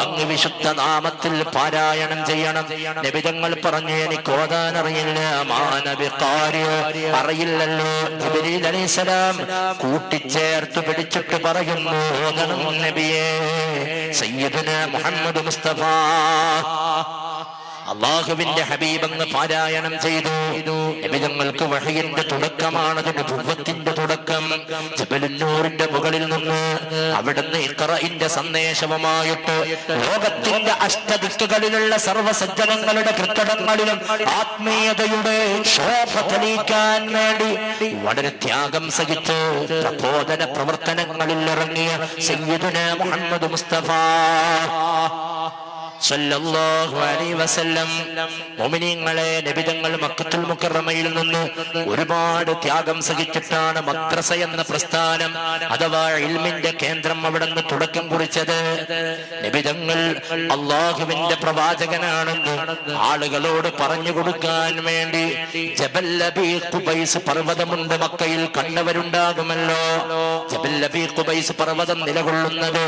അങ്ങ് വിശുദ്ധ നാമത്തിൽ പാരായണം ചെയ്യണം. നബിതങ്ങൾ പറഞ്ഞു എനിക്ക് ഓതാൻ അറിയില്ല മാനബി അറിയില്ലല്ലോ. അലൈഹിസ്സലാം കൂട്ടിച്ചേർത്ത് പിടിച്ചിട്ട് പറയുന്നു ഓതണം നബിയേ സയ്യിദുന മുഹമ്മദ് മുസ്തഫ. അള്ളാഹുവിന്റെ ഹബീബങ്ങ് പാരായണം ചെയ്തു. നബിതങ്ങൾക്ക് വഹയിന്റെ തുടക്കമാണ്. ഭൂവത്തിന്റെ തുടക്കം. ജബലുന്നൂറിന്റെ മുകളിൽ നിന്ന് അവിടുന്ന് ഇക്കറയിന്റെ സന്ദേശവുമായിട്ട് ലോകത്തിന്റെ അഷ്ടദിക്കുകളിലുള്ള സർവസജ്ജനങ്ങളുടെ കൃത്തടങ്ങളിലും ആത്മീയതയുടെ ശോഭ തെളിയിക്കാൻ വേണ്ടി വളരെ ത്യാഗം സഹിച്ച് പ്രബോധന പ്രവർത്തനങ്ങളിൽ ഇറങ്ങിയ സയ്യിദുന മുഹമ്മദ് മുസ്തഫ. സല്ലല്ലാഹു അലൈഹി വസല്ലം. മുഅ്മിനീങ്ങളെ നബിതങ്ങൾ മക്കത്തുൽ മുക്കറമയിൽ നിന്ന് ഒരുപാട് ത്യാഗം സഹിച്ചിട്ടാണ് മദ്രസ എന്ന പ്രസ്ഥാനം അഥവാ ഇൽമിന്റെ കേന്ദ്രം അവിടെ നിന്ന് തുടക്കം കുറിച്ചത്. നബിതങ്ങൾ അള്ളാഹുവിന്റെ പ്രവാചകനാണെന്ന് ആളുകളോട് പറഞ്ഞു കൊടുക്കാൻ വേണ്ടി ജബൽ പർവതമുണ്ട് മക്കയിൽ കണ്ടവരുണ്ടാകുമല്ലോ. ജബൽ ഖുബൈസ് പർവതം നിലകൊള്ളുന്നത്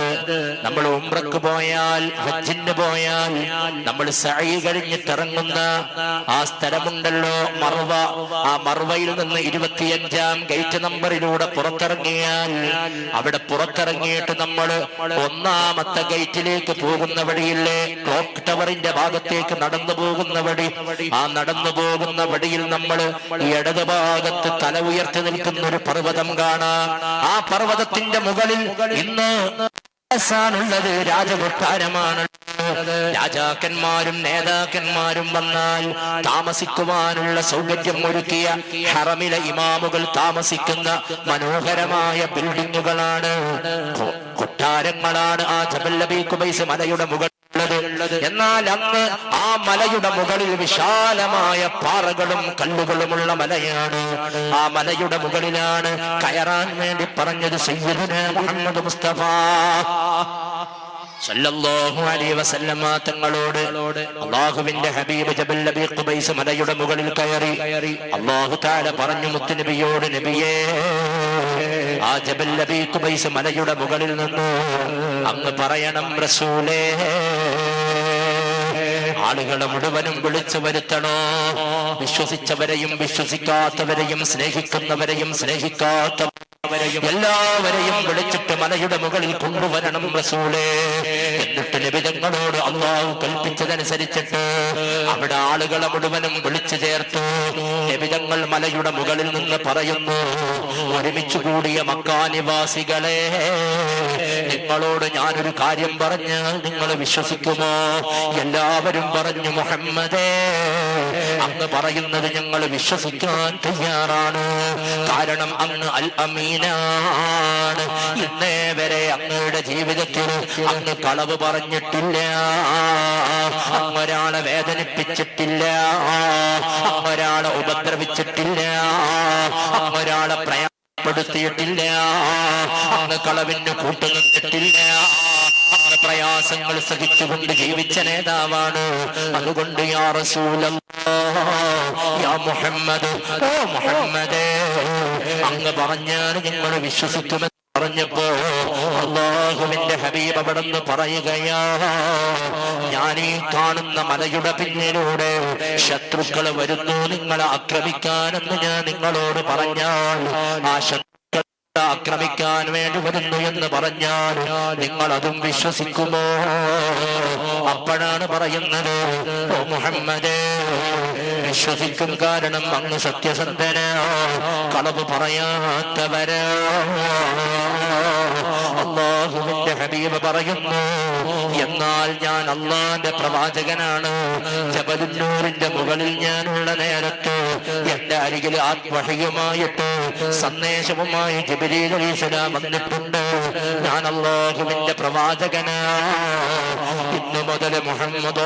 നമ്മൾ ഉംറക്ക് പോയാൽ ഹജ്ജിന് പോയാൽ നമ്മൾ സഴി കഴിഞ്ഞിട്ടിറങ്ങുന്ന ആ സ്ഥലമുണ്ടല്ലോ മർവ. ആ മർവയിൽ നിന്ന് ഇരുപത്തിയഞ്ചാം ഗേറ്റ് നമ്പറിലൂടെ പുറത്തിറങ്ങിയാൽ അവിടെ പുറത്തിറങ്ങിയിട്ട് നമ്മൾ ഒന്നാമത്തെ ഗേറ്റിലേക്ക് പോകുന്ന വഴിയില്ലേ ക്ലോക്ക് ടവറിന്റെ ഭാഗത്തേക്ക് നടന്നു പോകുന്ന വഴി. ആ നടന്നു പോകുന്ന വഴിയിൽ നമ്മൾ ഇടത് ഭാഗത്ത് തല ഉയർത്തി നിൽക്കുന്ന ഒരു പർവതം കാണാം. ആ പർവതത്തിന്റെ മുകളിൽ ഇന്ന് ഉള്ളത് രാജകൊട്ടാരമാണ്. രാജാക്കന്മാരും നേതാക്കന്മാരും വന്നാൽ താമസിക്കുവാനുള്ള സൗകര്യം ഒരുക്കിയ ഹറമിലെ ഇമാമുകൾ താമസിക്കുന്ന മനോഹരമായ ബിൽഡിങ്ങുകളാണ്. കൊട്ടാരങ്ങളാണ് ആ ജബല്ലബി കുബൈസ് മലയുടെ ഉള്ളത്. എന്നാൽ അന്ന് ആ മലയുടെ മുകളിൽ വിശാലമായ പാറകളും കല്ലുകളുമുള്ള മലയാണ്. ആ മലയുടെ മുകളിലാണ് കയറാൻ വേണ്ടി പറഞ്ഞത് സയ്യിദുന മുഹമ്മദ് മുസ്തഫ. തങ്ങളോട് അള്ളാഹുവിന്റെ ഹബീബ് ജബൽ നബി ഖുബൈസ് മലയുടെ മുകളിൽ കയറി അള്ളാഹു തആല പറഞ്ഞു മുത്തുനബിയോട് നബിയേ ആ ജബൽ നബി ഖുബൈസ് മലയുടെ മുകളിൽ നിന്ന് അങ്ങ് പറയണം റസൂലേ ആളുകളെ മുഴുവനും വിളിച്ചു വരുത്തണോ? വിശ്വസിച്ചവരെയും വിശ്വസിക്കാത്തവരെയും സ്നേഹിക്കുന്നവരെയും സ്നേഹിക്കാത്ത എല്ലാവരെയും വിളിച്ചിട്ട് മലയുടെ മുകളിൽ കൊണ്ടുവരണം റസൂലേ. എന്നിട്ട് ലഭിതങ്ങളോട് അള്ളാഹു കൽപ്പിച്ചതനുസരിച്ചിട്ട് അവിടെ ആളുകളെ മുഴുവനും വിളിച്ചു ചേർത്തു. ലഭിതങ്ങൾ മലയുടെ മുകളിൽ നിന്ന് പറയുന്നു ഒരുമിച്ചു കൂടിയ മക്കാനിവാസികളെ നിങ്ങളോട് ഞാനൊരു കാര്യം പറഞ്ഞ് നിങ്ങൾ വിശ്വസിക്കുമോ? എല്ലാവരും പറഞ്ഞു മുഹമ്മദേ അന്ന് പറയുന്നത് ഞങ്ങൾ വിശ്വസിക്കാൻ തയ്യാറാണ്. കാരണം അങ്ങ് അൽ അമീനാണ് ഇന്നേ വരെ അങ്ങയുടെ ജീവിതത്തിൽ അങ്ങ് കളവ് പറഞ്ഞിട്ടില്ല. അങ്ങൊരാളെ വേദനിപ്പിച്ചിട്ടില്ല. അങ്ങൊരാളെ ഉപദ്രവിച്ചിട്ടില്ല. അങ്ങൊരാളെ പ്രയാസപ്പെടുത്തിയിട്ടില്ല. അങ്ങ് കളവിന് കൂട്ടുനിന്നിട്ടില്ല. പ്രയാസങ്ങൾ സഹിച്ചുകൊണ്ട് ജീവിച്ച നേതാവാണ്. അതുകൊണ്ട് യാ യാ മുഹമ്മദ് ഓ അങ്ങ് പറഞ്ഞാൽ നിങ്ങൾ വിശ്വസിക്കുമെന്ന് പറഞ്ഞപ്പോ അള്ളാഹുവിന്റെ ഹബീബ് അവിടെന്ന് പറയുകയാ ഈ കാണുന്ന മലയുടെ പിന്നിലൂടെ ശത്രുക്കൾ വരുന്നു നിങ്ങളെ ആക്രമിക്കാനെന്ന് ഞാൻ നിങ്ങളോട് പറഞ്ഞാൽ ആ ആക്രമിക്കാൻ വേണ്ടി വരുന്നു എന്ന് പറഞ്ഞാൽ നിങ്ങൾ അതും വിശ്വസിക്കുമോ? അപ്പോഴാണ് പറയുന്നത് ഓ മുഹമ്മദേ വിശ്വസിക്കും കാരണം അങ്ങ് സത്യസന്ധന കളവ് പറയാത്തവര. അള്ളാഹുവിന്റെ ഹബീബ് പറയുന്നു എന്നാൽ ഞാൻ അള്ളാന്റെ പ്രവാചകനാണ്. ജബലുന്നൂറിന്റെ മുകളിൽ ഞാനുള്ള നേരത്ത് എന്റെ അരികിൽ ആത്മഹയുമായിട്ട് സന്ദേശവുമായി ജബലീൽ അലൈഹിസ്സലാം വന്നിട്ടുണ്ട് ഞാൻ അള്ളാഹുവിന്റെ പ്രവാചകനാ. ഇന്നു മുതൽ മുഹമ്മദ്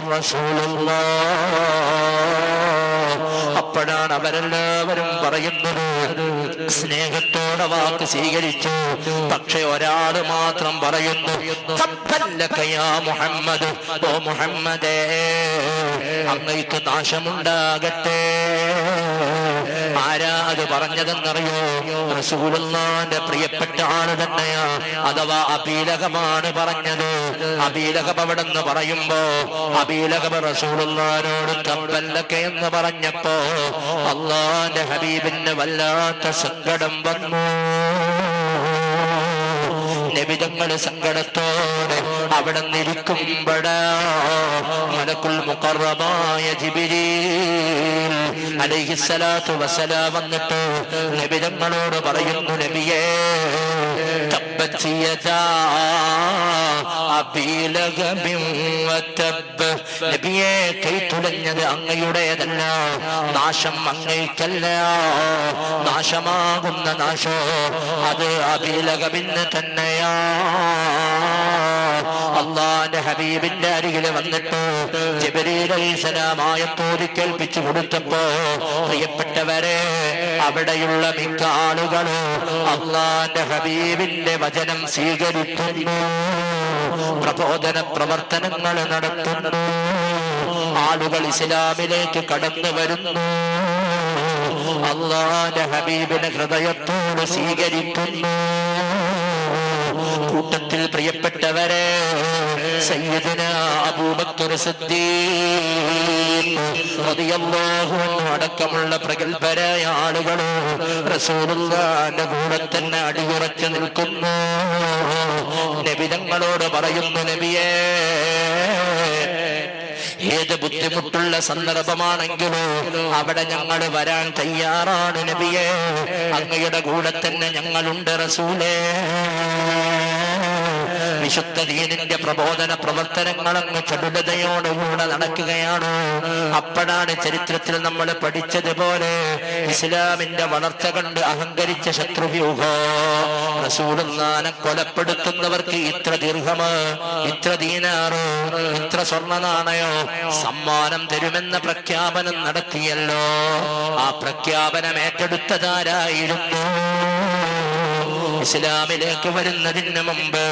അപ്പോഴാണ് അവരെല്ലാവരും പറയുന്നത് സ്നേഹത്തോടെ വാക്ക് സ്വീകരിച്ചു. പക്ഷെ ഒരാൾ മാത്രം പറയുന്നു "തബ്ബല്ലക യാ മുഹമ്മദ് ഓ മുഹമ്മദേ അങ്ങയ്ക്ക് നാശമുണ്ടാകട്ടെ. ആരാ അത് പറഞ്ഞതെന്നറിയോ? റസൂലുള്ളാന്റെ പ്രിയപ്പെട്ട ആൾ തന്നെയാ. അഥവാ അബീലകമാണ് പറഞ്ഞത്. അബീലകം അവിടെ നിന്ന് പറയുമ്പോ അബീലകം റസൂലുള്ളാനോട് തമ്പല്ലൊക്കെ എന്ന് പറഞ്ഞപ്പോ അള്ളാന്റെ ഹബീബിന് വല്ലാത്ത സങ്കടം വന്നു. നബിതങ്ങൾ സങ്കടത്തോടെ അവിടെ നിൽക്കുമ്പോഴാ മലക്കുൽ മുക്കറമായ ജിബിരി അലൈഹിസ്സലാത്തു വസല വന്നിട്ട് നബിതങ്ങളോട് പറയുന്നു നബിയേ വതബ്ബ്. നബിയേ കൈത്തുലഞ്ഞത് അങ്ങയുടേതല്ല. നാശം അങ്ങയ്ക്കല്ല നാശമാകുന്ന നാശോ അത് അബീലകബിന് തന്നെയാ. അള്ളാന്റെ ഹബീബിന്റെ അരികിൽ വന്നിട്ട് ജബരീലൈസലാമായത്തോട് കേൾപ്പിച്ചു കൊടുത്തപ്പോ പ്രിയപ്പെട്ടവരെ അവിടെയുള്ള മിക്ക ആളുകളും അള്ളാന്റെ ഹബീബിന്റെ വചനം സ്വീകരിക്കുന്നു. പ്രബോധന പ്രവർത്തനങ്ങൾ നടത്തുന്നു. ആളുകൾ ഇസ്ലാമിലേക്ക് കടന്നു വരുന്നു. അള്ളാന്റെ ഹബീബിനെ ഹൃദയത്തോട് സ്വീകരിക്കുന്നു. കൂട്ടത്തിൽ പ്രിയപ്പെട്ടവരെ സയ്യിദുന അബൂബക്കർ അടക്കമുള്ള പ്രഗത്ഭരായ ആളുകളോ റസൂലുള്ളാന്റെ കൂടെ തന്നെ അടിയുറച്ചു നിൽക്കുന്നു. നബിതങ്ങളോട് പറയുന്നു നബിയേ ഏത് ബുദ്ധിമുട്ടുള്ള സന്ദർഭമാണെങ്കിലോ അവിടെ ഞങ്ങൾ വരാൻ തയ്യാറാണ് നബിയെ. അങ്ങയുടെ കൂടെ തന്നെ ഞങ്ങളുണ്ട് റസൂലേ. വിശുദ്ധ ദീനിന്റെ പ്രബോധന പ്രവർത്തനങ്ങൾ അങ്ങ് ചടുലതയോടുകൂടെ നടക്കുകയാണ്. അപ്പോഴാണ് ചരിത്രത്തിൽ നമ്മൾ പഠിച്ചതുപോലെ ഇസ്ലാമിന്റെ വളർച്ച കണ്ട് അഹങ്കരിച്ച ശത്രുവ്യൂഹം. കൊലപ്പെടുത്തുന്നവർക്ക് ഇത്ര ദീർഘമ് ഇത്ര ദീനാറ് ഇത്ര സ്വർണ നാണയോ സമ്മാനം തരുമെന്ന പ്രഖ്യാപനം നടത്തിയല്ലോ. ആ പ്രഖ്യാപനം ഏറ്റെടുത്തതാരായിരുന്നു? ഇസ്ലാമിലേക്ക് വരുന്നതിന് മുമ്പ്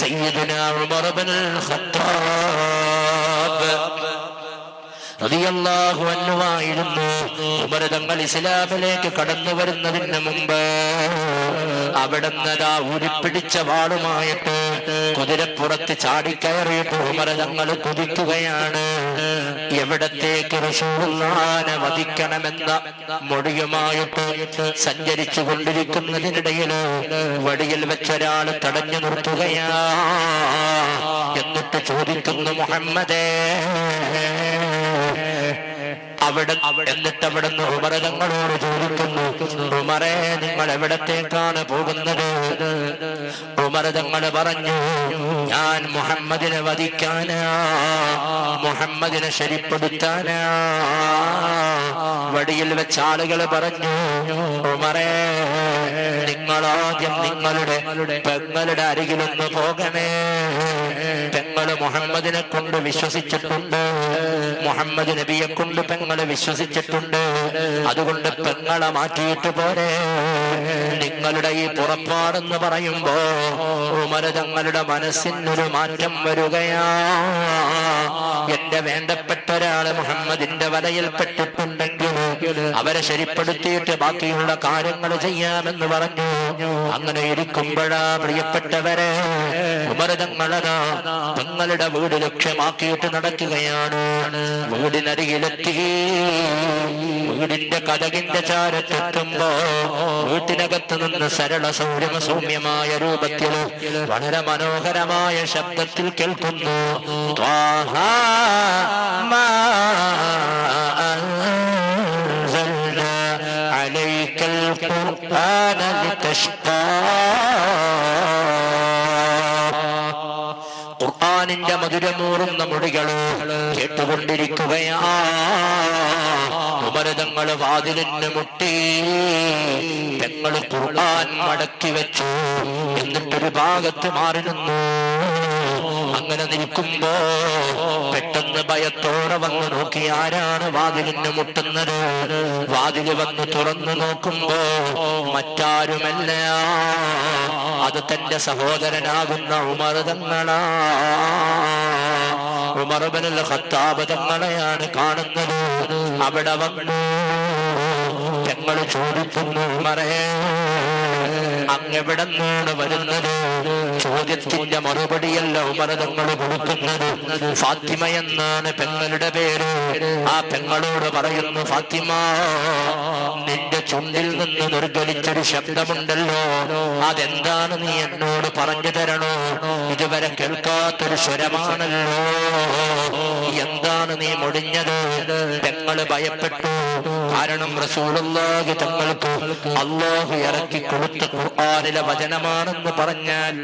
സയ്യിദുന ഉമർ ഇബ്നുൽ ഖത്താബ് ഇസ്ലാമിലേക്ക് കടന്നു വരുന്നതിന് മുമ്പ് അവിടുന്നതാ ഉരുപ്പിടിച്ച വാളുമായിട്ട് കുതിരപ്പുറത്ത് ചാടിക്കയറിയിട്ട് ഉമർ തങ്ങൾ കുതിക്കുകയാണ്. എവിടത്തേക്ക് റസൂലുള്ളാനെ വധിക്കണമെന്ന മൊഴിയുമായിട്ട് സഞ്ചരിച്ചു കൊണ്ടിരിക്കുന്നതിനിടയിൽ വടിയിൽ വെച്ചൊരാൾ തടഞ്ഞു നിർത്തുകയാ. എന്നിട്ട് ചോദിക്കുന്നു മുഹമ്മദേ അവിടെ എന്നിട്ട് അവിടെ നിന്ന് ഉമരതങ്ങളോട് ചോദിക്കുന്നു ഉമറെ നിങ്ങൾ എവിടത്തേക്കാണ് പോകുന്നത്? ഉമരതങ്ങൾ പറഞ്ഞു ഞാൻ മുഹമ്മദിനെ വധിക്കാനാ മുഹമ്മദിനെ ശരിപ്പെടുത്താനാ. വടിയിൽ വെച്ച ആളുകൾ പറഞ്ഞു ഉമറെ നിങ്ങളാദ്യം നിങ്ങളുടെ പെങ്ങളുടെ അരികിലൊന്ന് പോകണേ. പെങ്ങൾ മുഹമ്മദിനെ കൊണ്ട് വിശ്വസിച്ചിട്ടുണ്ട് മുഹമ്മദ് നബിയെ കൊണ്ട് പെങ്ങൾ വിശ്വസിച്ചിട്ടുണ്ട്. അതുകൊണ്ട് പെങ്ങളെ മാറ്റിയിട്ട് പോരെ. നിങ്ങളുടെ ഈ പുറപ്പാടെന്ന് പറയുമ്പോ ഉമര തങ്ങളുടെ മനസ്സിനൊരു മാറ്റം വരികയാ. എന്റെ വേണ്ടപ്പെട്ട ഒരാൾ മുഹമ്മദിന്റെ വലയിൽപ്പെട്ടിട്ടുണ്ടെങ്കിൽ അവരെ ശരിപ്പെടുത്തിയിട്ട് ബാക്കിയുള്ള കാര്യങ്ങൾ ചെയ്യാമെന്ന് പറഞ്ഞു. അങ്ങനെ ഇരിക്കുമ്പോഴാ പ്രിയപ്പെട്ടവരെ ഉപരതങ്ങളതാ തങ്ങളുടെ വീട് ലക്ഷ്യമാക്കിയിട്ട് നടക്കുകയാണ്. വീടിനരികിലെത്തി. വീടിന്റെ കഥകിന്റെ ചാരത്തെത്തുമ്പോ വീട്ടിനകത്ത് നിന്ന് സരള സൗരമ സൗമ്യമായ രൂപത്തിൽ വളരെ മനോഹരമായ ശബ്ദത്തിൽ കേൾക്കുന്നു. ഖുർആാനിന്റെ മധുരമൂറും മൊഴികൾ കേട്ടുകൊണ്ടിരിക്കുകയാ ഉപരതങ്ങൾ വാതിലിന് മുട്ടി ഞങ്ങൾ ഖുർആൻ മടക്കി വെച്ചു. എന്നിട്ടൊരു ഭാഗത്ത് മാറി നിന്നു അങ്ങനെ നിൽക്കുമ്പോ പെട്ടെന്ന് ഭയത്തോടെ വന്ന് നോക്കി ആരാണ് വാതിലിന് മുട്ടുന്നത്? വാതിൽ വന്ന് തുറന്നു നോക്കുമ്പോ മറ്റാരുമല്ല. അത് തന്റെ സഹോദരനാകുന്ന ഉമർതങ്ങളാ ഉമർബനുള്ള ഖത്താബ് തങ്ങളെയാണ് കാണുന്നത്. അവിടെ വന്നു പെങ്ങൾ ചോദിക്കുന്നു മറേ അങ്ങെവിടെ വരുന്നത്? ചോദ്യത്തിന്റെ മറുപടിയല്ല ഉമർ തങ്ങൾ കൊടുക്കുന്നത്. ഫാത്തിമ എന്നാണ് പെങ്ങളുടെ പേര്. ആ പെങ്ങളോട് പറയുന്നു ഫാത്തിമ ചുണ്ടിൽ നിന്ന് നിർഗലിച്ചൊരു ശബ്ദമുണ്ടല്ലോ. അതെന്താണ് നീ എന്നോട് പറഞ്ഞു തരണോ? ഇതുവരെ കേൾക്കാത്തൊരു സ്വരമാണല്ലോ. എന്താണ് നീ മുടിഞ്ഞത് തങ്ങൾ ഭയപ്പെട്ടു. കാരണം റസൂലുള്ളാഹി തങ്ങൾക്ക് അള്ളാഹു ഇറക്കി കൊടുത്ത ഖുർആനിലെ വചനമാണെന്ന് പറഞ്ഞാൽ